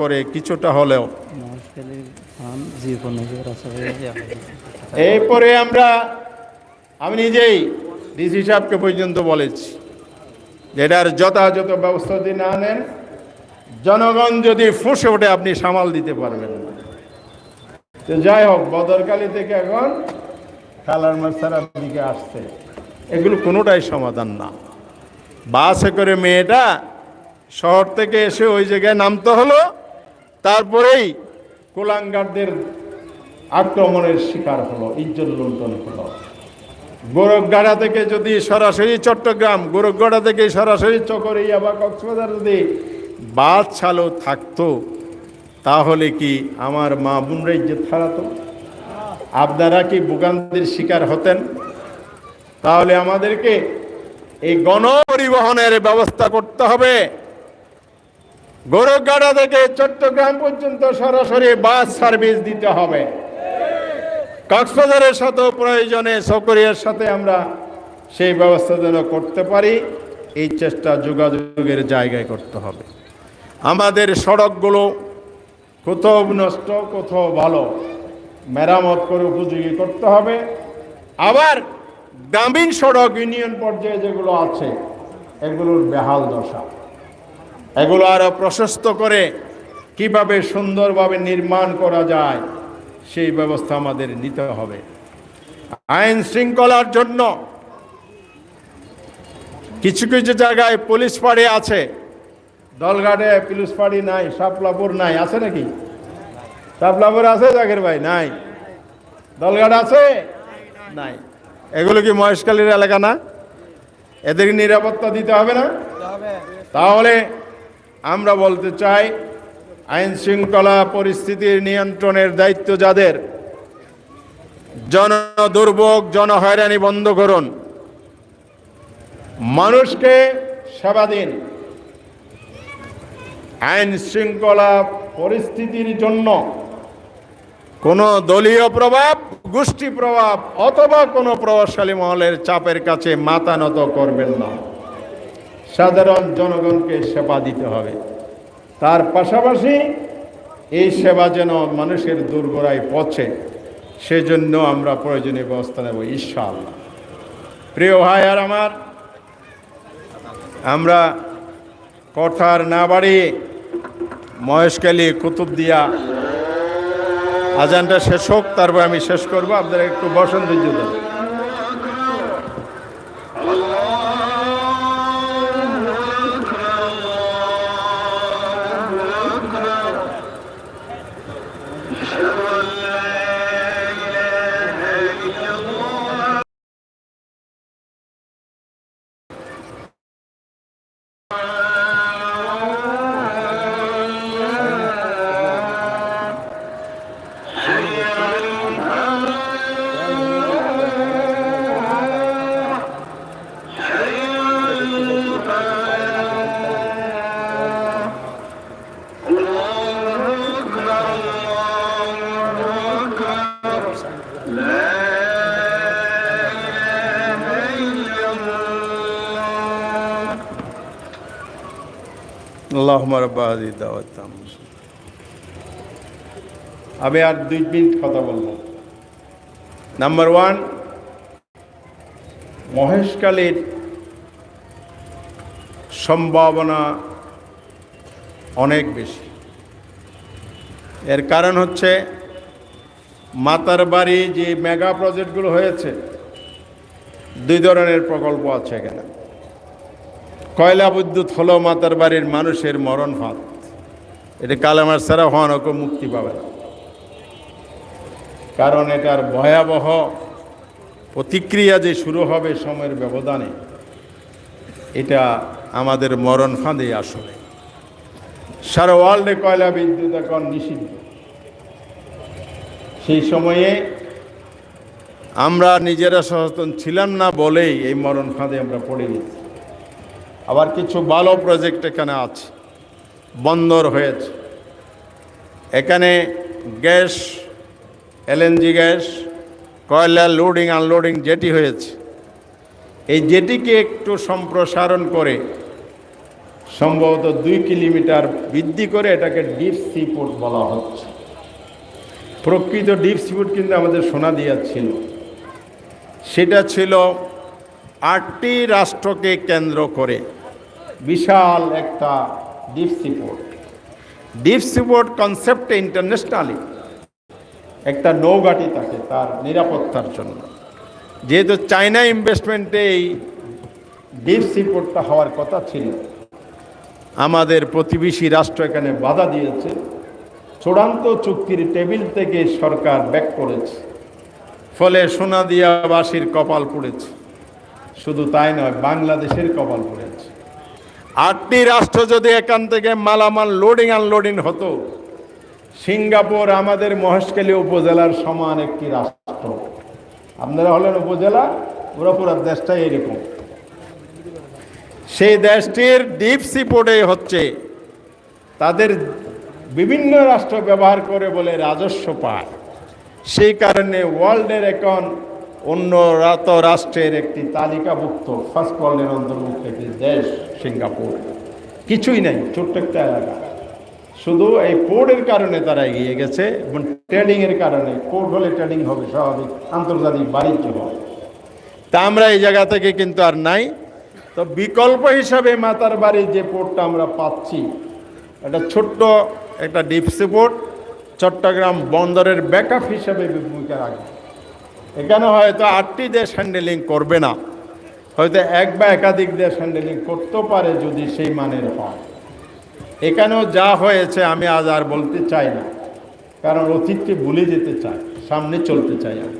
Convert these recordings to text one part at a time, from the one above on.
করে কিছুটা হলেও। এরপরে আমরা, আমি নিজেই ডিসি সাহেবকে পর্যন্ত বলেছি যেটার যথাযথ ব্যবস্থা যদি না নেন, জনগণ যদি ফুঁসে ওঠে, আপনি সামাল দিতে পারবেন তো যাই হোক বদরকালী থেকে এখন কালার মাস্টার দিকে আসছে। এগুলো কোনোটাই সমাধান না। বাসে করে মেয়েটা শহর থেকে এসে ওই জায়গায় নামতে হলো। তারপরেই কোলাঙ্গারদের আক্রমণের শিকার হলো, ইজ্জত লুণ্ঠন হলো। গোরখগাড়া থেকে যদি সরাসরি চট্টগ্রাম, গোরখগাড়া থেকে সরাসরি চকরিয়া বা কক্সবাজার যদি বাদ চালু থাকতো, তাহলে কি আমার মা বোনরা ইজ্জত হারাতো? আপনারা কি ভোগান্তির শিকার হতেন? তাহলে আমাদেরকে এই গণপরিবহনের ব্যবস্থা করতে হবে। গোরখগাড়া থেকে চট্টগ্রাম পর্যন্ত সরাসরি বাস সার্ভিস দিতে হবে। কক্সবাজারের সাথেও প্রয়োজনে সকরিয়ার সাথে আমরা সেই ব্যবস্থা যেন করতে পারি, এই চেষ্টা যোগাযোগের জায়গায় করতে হবে। আমাদের সড়কগুলো কোথাও নষ্ট, কোথাও ভালো, মেরামত করে উপযোগী করতে হবে। আবার গ্রামীণ সড়ক ইউনিয়ন পর্যায়ে যেগুলো আছে, এগুলোর বেহাল দশা। এগুলো আরও প্রশস্ত করে কীভাবে সুন্দরভাবে নির্মাণ করা যায় সেই ব্যবস্থা আমাদের নিতে হবে। আইন শৃঙ্খলার জন্য কিছু কিছু জায়গায় পুলিশ পাড়ি আছে। দলঘাটে পুলিশ পাড়ি নাই সাপলাপুর নাই আছে নাকি? সাপলাপুর আছে জাগের ভাই? নাই। দলঘাট আছে? নাই। এগুলো কি মহেশখালীর এলাকা না? এদের নিরাপত্তা দিতে হবে না? তাহলে আমরা বলতে চাই, আইন শৃঙ্খলা পরিস্থিতির নিয়ন্ত্রণের দায়িত্ব যাদের? জন দুর্ভোগ জনহয়রানি বন্ধ করুন। মানুষকে সেবা দিন। আইন শৃঙ্খলা পরিস্থিতির জন্য কোনো দলীয় প্রভাব, গোষ্ঠী প্রভাব অথবা কোনো প্রভাবশালী মহলের চাপের কাছে মাথা নত করবেন না। সাধারণ জনগণকে সেবা দিতে হবে। তার পাশাপাশি এই সেবা যেন মানুষের দুর্গরায় পৌঁছে সেজন্য আমরা প্রয়োজনীয় ব্যবস্থা নেব, ইনশাআল্লাহ। প্রিয় ভাই আর আমার, আমরা কথার না বাড়িয়ে মহেশখালী, কুতুবদিয়া আজানটা শেষ হোক, তারপর আমি শেষ করব। আপনারা একটু বসন্ত দেন আল্লাহুম্মা রাব্বা আমি আর দুই মিনিট কথা বলব। নাম্বার ওয়ান মহেশকালীর সম্ভাবনা অনেক বেশি। এর কারণ হচ্ছে মাতার বাড়ি যে মেগা প্রজেক্টগুলো হয়েছে, দুই ধরনের প্রকল্প আছে এখানে। কয়লা বিদ্যুৎ হলো মাতার বাড়ির মানুষের মরণ ফাঁদ। এটা কালামার ছাড়া হওয়ানোকে মুক্তি পাবে না। কারণ এটার ভয়াবহ প্রতিক্রিয়া যে শুরু হবে সময়ের ব্যবধানে, এটা আমাদের মরণ ফাঁদে আসলে সারা ওয়ার্ল্ডে কয়লা বিদ্যুৎ এখন নিষিদ্ধ। সেই সময়ে আমরা নিজেরা সচেতন ছিলাম না বলেই এই মরণ ফাঁদে আমরা পড়ে গেছি। আবার কিছু ভালো প্রজেক্ট এখানে আছে। বন্দর হয়েছে। এখানে গ্যাস, এলএনজি গ্যাস, কয়লা লোডিং আনলোডিং জেটি হয়েছে। এই জেটিকে একটু সম্প্রসারণ করে সম্ভবত দুই কিলোমিটার বৃদ্ধি করে এটাকে ডিপ সি পোর্ট বলা হচ্ছে। প্রকৃত ডিপ সি পোর্ট কিন্তু আমাদের সোনা দিয়া ছিল। সেটা ছিল আটটি রাষ্ট্রকে কেন্দ্র করে বিশাল একটা ডিপ সিপোর্ট। ডিপ সিপোর্ট কনসেপ্টে ইন্টারন্যাশনালি একটা নৌঘাটি থাকে তার নিরাপত্তার জন্য। যেহেতু চায়না ইনভেস্টমেন্টে এই ডিপ সিপোর্টটা হওয়ার কথা ছিল, আমাদের প্রতিবেশী রাষ্ট্র এখানে বাধা দিয়েছে। চূড়ান্ত চুক্তির টেবিল থেকে সরকার ব্যাক করেছে, ফলে সোনাদিয়াবাসীর কপাল পড়েছে। শুধু তাই নয়, বাংলাদেশের কপাল পড়েছে আটটি রাষ্ট্র যদি এখান থেকে মালামাল লোডিং আনলোডিং হতো, সিঙ্গাপুর আমাদের মহেশখালী উপজেলার সমান একটি রাষ্ট্র। আপনারা হলেন উপজেলা ওরা পুরো দেশটাই এরকম। সেই দেশটির ডিপ সি পোর্টে হচ্ছে। তাদের বিভিন্ন রাষ্ট্র ব্যবহার করে বলে রাজস্ব পায়। সেই কারণে ওয়ার্ল্ডের এখন অন্য রাত রাষ্ট্রের একটি তালিকাভুক্ত ফার্স্ট ওয়ার্ল্ডের অন্তর্ভুক্ত একটি দেশ, সিঙ্গাপুর। কিছুই নেই, ছোট্ট একটা এলাকা। শুধু এই পোর্টের কারণে তারা এগিয়ে গেছে এবং ট্রেডিংয়ের কারণে পোর্ট হলে ট্রেডিং হবে স্বাভাবিক, আন্তর্জাতিক বাণিজ্য হবে। তা আমরা এই জায়গা থেকে কিন্তু আর নাই। তো বিকল্প হিসাবে মাতার বাড়ির যে পোর্টটা আমরা পাচ্ছি, এটা ছোট্ট একটা ডিপসি পোর্ট, চট্টগ্রাম বন্দরের ব্যাকআপ হিসাবে ভূমিকা রাখবে এখানে হয়তো আটটি দেশ হ্যান্ডেলিং করবে না। হয়তো এক বা একাধিক দেশ হ্যান্ডেলিং করতে পারে যদি সেই মানের হয়। এখানেও যা হয়েছে আমি আজ আর বলতে চাই না। কারণ অতীতকে ভুলে যেতে চাই, সামনে চলতে চাই আমি।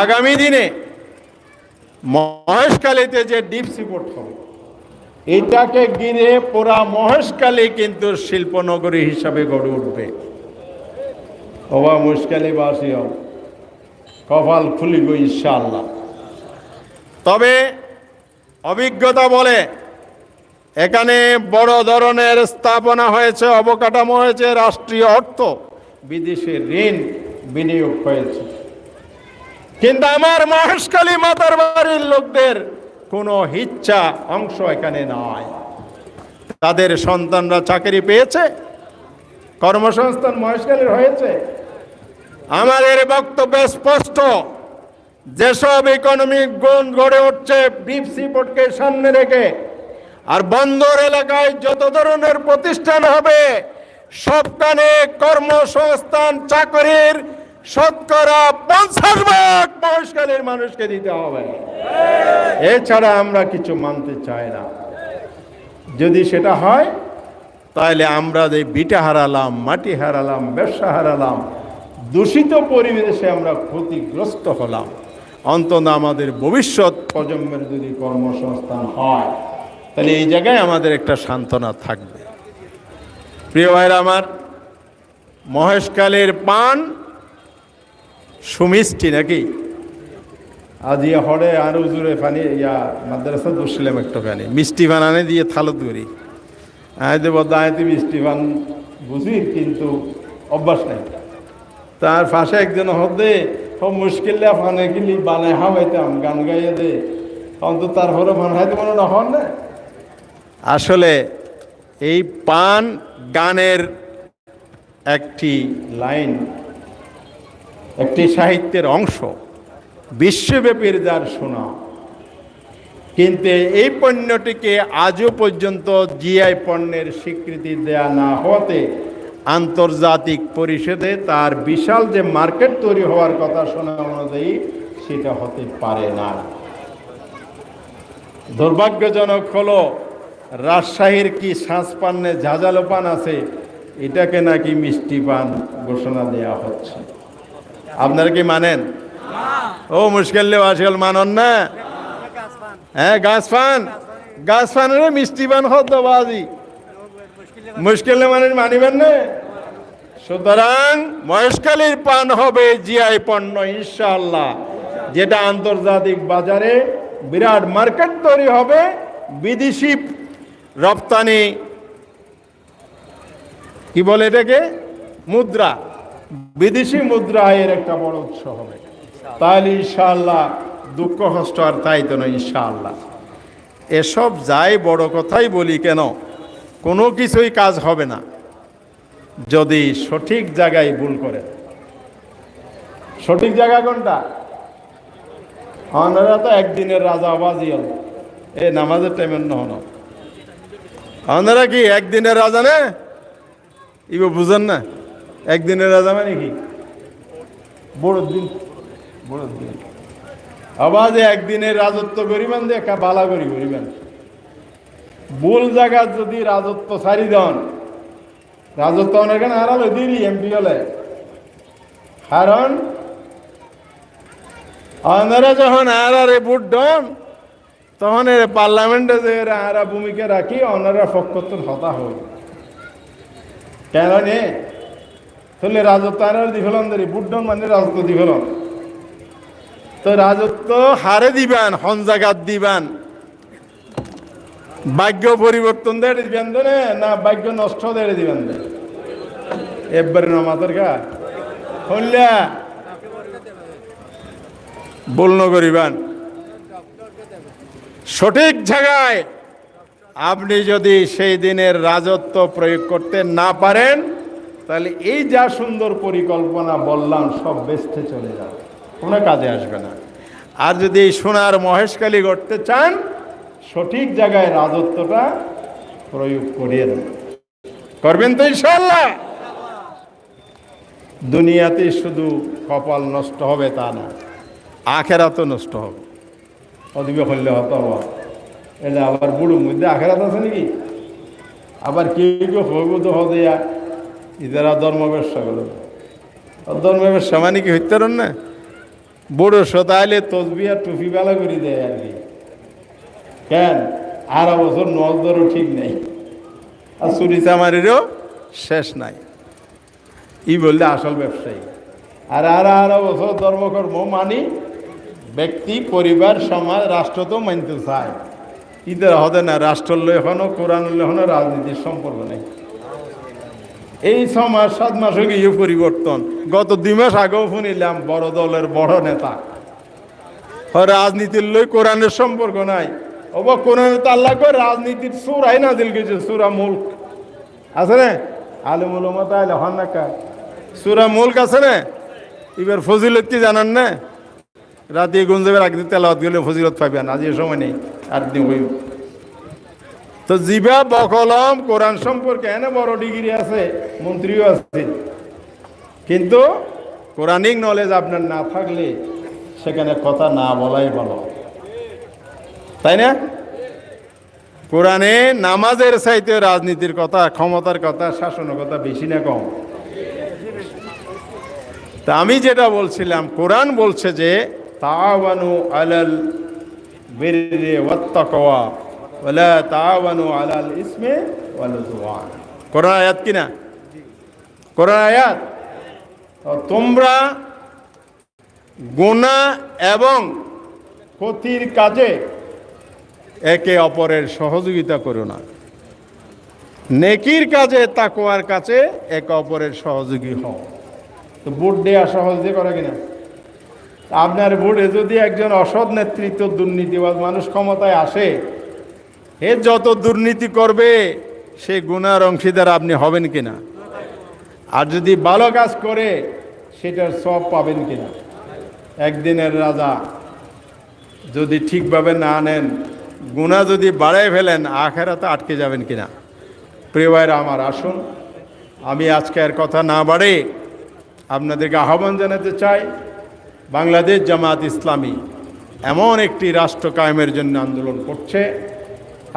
আগামী দিনে মহেশখালীতে যে ডিপ সিপোর্ট হবে, এটাকে ঘিরে পুরা মহেশখালী কিন্তু শিল্পনগরী হিসাবে গড়ে উঠবে। ওবা মুশকালীবাসী হব কপাল খুলিব ইনশাআল্লাহ। তবে অভিজ্ঞতা বলে, এখানে বড় ধরনের স্থাপনা হয়েছে, অবকাঠামো হয়েছে, রাষ্ট্রীয় অর্থ, বিদেশে ঋণ বিনিয়োগ হয়েছে। কিন্তু আমার মহেশখালী মাতার বাড়ির লোকদের কোনো ইচ্ছা অংশ এখানে নয় তাদের সন্তানরা চাকরি পেয়েছে, কর্মসংস্থান মহেশখালীর হয়েছে আমাদের বক্তব্য স্পষ্ট। যেসব ইকোনমিক গুণ গড়ে উঠছে ডিপ সিপোর্টকে সামনে রেখে, আর বন্দর এলাকায় যত ধরনের প্রতিষ্ঠান হবে, সবখানে কর্মসংস্থান, চাকরির শতকরা পঞ্চাশ ভাগ মহেশখালীর মানুষকে দিতে হবে। এছাড়া আমরা কিছু মানতে চাই না। যদি সেটা হয়, তাহলে আমরা যে বিটা হারালাম, মাটি হারালাম, ব্যবসা হারালাম দূষিত পরিবেশে আমরা ক্ষতিগ্রস্ত হলাম। অন্তত আমাদের ভবিষ্যৎ প্রজন্মের যদি কর্মসংস্থান হয়, তাহলে এই জায়গায় আমাদের একটা সান্ত্বনা থাকবে। প্রিয় ভাইরা আমার মহেশকালের পান সুমিষ্টি নাকি? আজ ইয়া হরে আর উজুরে পানি, ইয়া মাদ্রাসা দুসলাম একটু পানি। মিষ্টি বানানে দিয়ে থালত করি আয়তে বদ্ধ আয়তে মিষ্টি পান বুঝি কিন্তু অভ্যাস নাই। তার পাশে একজন হদে সব মুশকিল ফানে কিলি বানায় হাওয়াইতাম, গান গাইয়ে দে। অন্তত তার হরে বানাইতে মনে না হন না। আসলে এই পান গানের একটি লাইন, একটি সাহিত্যের অংশ, বিশ্বব্যাপীর যার শোনা কিন্তু এই পণ্যটিকে আজও পর্যন্ত জিআই পণ্যের স্বীকৃতি দেয়া না হতে আন্তর্জাতিক পরিষদে তার বিশাল যে মার্কেট তৈরি হওয়ার কথা শোনা অনুযায়ী সেটা হতে পারে না। দুর্ভাগ্যজনক হলো, রাজশাহীর কি শ্বাসপান্নে ঝাঁঝালো পান আছে, এটাকে নাকি মিষ্টি পান ঘোষণা দেওয়া হচ্ছে। আপনারা কি মানেন? ও, মুশকিল আজকাল মানন না? হ্যাঁ গাছ পান। গাছ পানের মিষ্টি পান হতো বাজি মুশকিল মানুষ মানিবেন না? সুতরাং মহেশখালীর পান হবে জিআই পণ্য, ইনশাআল্লাহ। যেটা আন্তর্জাতিক বাজারে বিরাট মার্কেট তৈরি হবে, বিদেশি রপ্তানি, কি বলে এটাকে? মুদ্রা, বিদেশি মুদ্রা এর একটা বড় উৎস হবে। তাহলে ইনশাআল্লাহ দুঃখ, কষ্ট আর তাই তো নয়, ইনশাআল্লাহ। এসব যাই বড় কথাই বলি কেন, কোনো কিছুই কাজ হবে না। যদি সঠিক জায়গায় ভুল করে। সঠিক জায়গা কোনটা? আপনারা তো একদিনের রাজা হল। এ নামাজের টাইমের নহন আপনারা কি একদিনের রাজা না? ইগো বুঝেন না। একদিনের রাজা মানে কি? বড় দিন। বড় দিন। আবার যে একদিনের রাজত্ব করিবেন যে একটা বালা করি করিবেন। ভুল জায়গা যদি রাজত্ব সারি দেন রাজত্ব অনেক হারালো দিলি এমপি হলে। কারণ আপনারা যখন আরারে ভোট দেন, তখন এর পার্লামেন্টে যে আরা ভূমিকা রাখি ওনারা পক্ষত্তর হতা হই। কেন নে? তাহলে রাজত্ব আর দি দেরি মানে রাজত্ব দি ফেলন তো রাজত্ব হারে দিবান, হন জাগাত দিবেন। ভাগ্য পরিবর্তন দেয় দিবেন না ভাগ্য নষ্ট দেয় দিবেন এবারে নমাতের গা হল্লা। বলন করিবেন। সঠিক জায়গায় আপনি যদি সেই দিনের রাজত্ব প্রয়োগ করতে না পারেন, তাহলে এই যা সুন্দর পরিকল্পনা বললাম, সব বেস্টে চলে যাবে। কোনো কাজে আসবে না। আর যদি সোনার মহেশকালী করতে চান সঠিক জায়গায় রাজত্বটা প্রয়োগ করিয়ে দেন করবেন তো ইনশাল্লাহ দুনিয়াতে শুধু কপাল নষ্ট হবে তা না আখেরা তো নষ্ট হবে। অদিবে করলে হতো আবার, এলে আবার বুড়োর মধ্যে আখেরাত আছে নাকি? আবার কেউ কেউ হইব তো হদেয়া ইদারা ধর্ম ব্যবসা করো। ধর্ম ব্যবসা মানে কি হইতে না? বুড়ো আইলে তসবি আর টুপি বেলা করে দেয় আর কি। কেন? আর বছর নজরও ঠিক নেই। আর চুরি চামারিরও শেষ নাই। ই বললে আসল ব্যবসায়ী। আর আর আর বছর ধর্মকর্ম মানি ব্যক্তি, পরিবার, সমাজ, রাষ্ট্র তো মানতে চায়। ঈদের হতে না, রাষ্ট্র এখনও কোরআন এখনও রাজনীতির সম্পর্ক নেই। এই ছ মাস সাত মাস গিয়ে পরিবর্তন। গত দুই মাস আগেও শুনিলাম, বড় দলের বড় নেতা। রাজনীতির লই কোরআনের সম্পর্ক নাই। অব তো আল্লাহ করে রাজনীতির সুরাই না দিল গেছে, সুরা মুল্ক। আছে না? আলমুল মত হন না কা। সুরা মুল্ক আছে না? এবার ফজিলত কি জানান না? রাতে গুঞ্জবের আগে তেলাওয়াত গেলে ফজিলত পাবেন আজ এ সময় নেই, আর দিন হইব। তো জিবা, বকলম, কোরআন সম্পর্কে এনে বড় ডিগ্রি আছে, মন্ত্রীও আছে। কিন্তু কোরআনিক নলেজ আপনার না থাকলে সেখানে কথা না বলাই ভালো। তাই না? কোরআনে নামাজের চাইতে রাজনীতির কথা, ক্ষমতার কথা, শাসনের কথা বেশি না কম। তা আমি যেটা বলছিলাম, কোরআন বলছে যে তাওয়ানু আলাল বিররি ওয়াত্তাকওয়া ওয়ালা তাওয়ানু আলাল ইসমে ওয়াল উদওয়ান। কোরআন আয়াত কিনা কোরআন আয়াত? তোমরা গুনাহ এবং ক্ষতির কাজে একে অপরের সহযোগিতা করো না। নেকির কাজে তাকোয়ার কাছে একে অপরের সহযোগী হও। তো ভোট দেওয়া সহজে করে কিনা? আপনার ভোটে যদি একজন অসৎ নেতৃত্ব দুর্নীতিবাদ মানুষ ক্ষমতায় আসে এ যত দুর্নীতি করবে, সে গুণার অংশীদার আপনি হবেন কিনা? আর যদি ভালো কাজ করে, সেটার সব পাবেন কিনা? একদিনের রাজা যদি ঠিকভাবে না নেন গুণা যদি বাড়াই ফেলেন, আখেরাতে আটকে যাবেন কিনা? প্রিয় ভাইরা, আমার আসুন। আমি আজকে এর কথা না বাড়ে আপনাদেরকে আহ্বান জানাতে চাই, বাংলাদেশ জামাত ইসলামী এমন একটি রাষ্ট্র কায়েমের জন্য আন্দোলন করছে।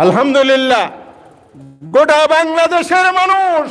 আলহামদুলিল্লাহ, গোটা বাংলাদেশের মানুষ